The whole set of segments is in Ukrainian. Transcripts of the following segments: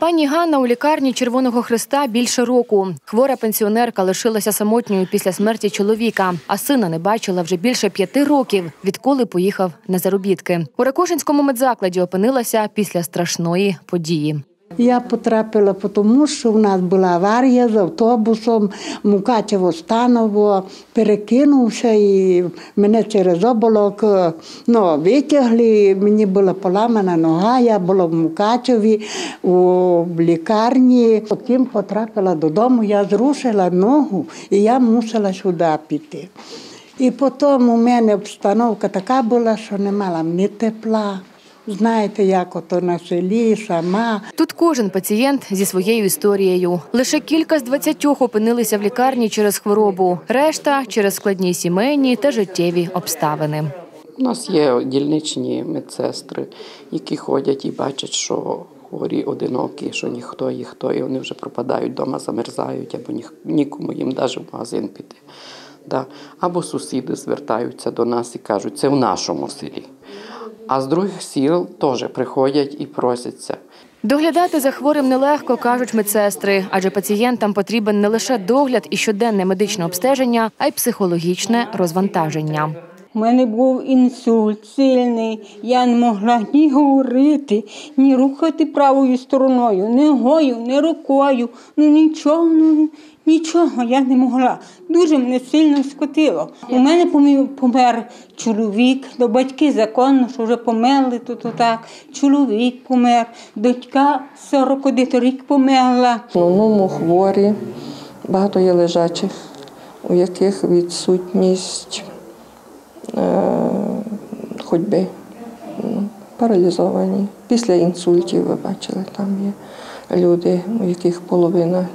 Пані Ганна у лікарні Червоного Христа більше року. Хвора пенсіонерка лишилася самотньою після смерті чоловіка, а сина не бачила вже більше п'яти років, відколи поїхав на заробітки. У Ракошинському медзакладі опинилася після страшної події. Я потрапила, тому що в нас була аварія з автобусом, Мукачево станово перекинувся і мене через оболок ну, витягли. Мені була поламана нога, я була в Мукачеві у лікарні. Потім потрапила додому, я зрушила ногу і я мусила сюди піти. І потім у мене обстановка така була, що не мала ні тепла. Знаєте, як ото на селі, сама. Тут кожен пацієнт зі своєю історією. Лише кілька з двадцятьох опинилися в лікарні через хворобу, решта через складні сімейні та життєві обставини. У нас є дільничні медсестри, які ходять і бачать, що хворі одинокі, що ніхто їх і вони вже пропадають вдома, замерзають, або ні, нікому їм навіть в магазин піти. Да. Або сусіди звертаються до нас і кажуть, це в нашому селі. А з других сіл теж приходять і просяться. Доглядати за хворим нелегко, кажуть медсестри, адже пацієнтам потрібен не лише догляд і щоденне медичне обстеження, а й психологічне розвантаження. У мене був інсульт сильний, я не могла ні говорити, ні рухати правою стороною, ні ногою, ні рукою. Ну нічого, ну нічого я не могла. Дуже мене сильно скотило. У мене помер чоловік, до батьки законно, що вже померли тут отак. Чоловік помер, дочка 41 рік померла. В основному хворі, багато є лежачих, у яких відсутність ходьби, ну, паралізовані. Після інсультів, ви бачили, там є люди, у яких половина,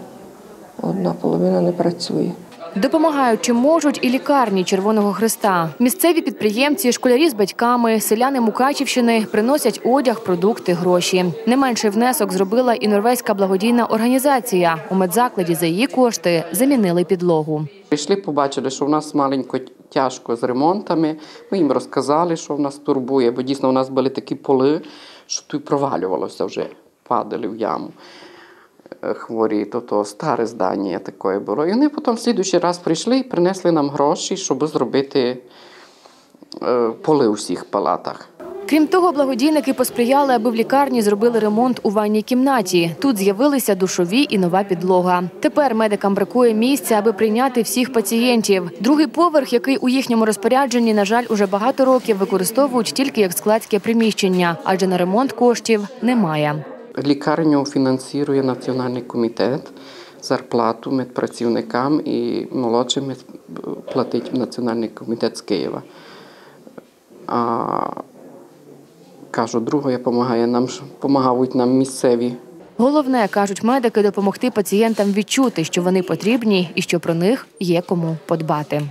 одна половина не працює. Допомагають чи можуть і лікарні Червоного Христа. Місцеві підприємці, школярі з батьками, селяни Мукачівщини приносять одяг, продукти, гроші. Не менший внесок зробила і норвезька благодійна організація. У медзакладі за її кошти замінили підлогу. Прийшли, побачили, що в нас маленько тяжко з ремонтами. Ми їм розказали, що в нас турбує, бо дійсно у нас були такі поли, що тут провалювалося вже, падали в яму. Е, Хворі, то, то старе здання таке було. І вони потім в слідуючий раз прийшли і принесли нам гроші, щоб зробити е, поли у всіх палатах. Крім того, благодійники посприяли, аби в лікарні зробили ремонт у ванній кімнаті. Тут з'явилися душові і нова підлога. Тепер медикам бракує місця, аби прийняти всіх пацієнтів. Другий поверх, який у їхньому розпорядженні, на жаль, уже багато років використовують тільки як складське приміщення, адже на ремонт коштів немає. Лікарню фінансує Національний комітет, зарплату медпрацівникам і молодшим платить Національний комітет з Києва. Кажу, друга допомагає нам, допомагають нам місцеві Головне, кажуть медики, допомогти пацієнтам відчути, що вони потрібні і що про них є кому подбати.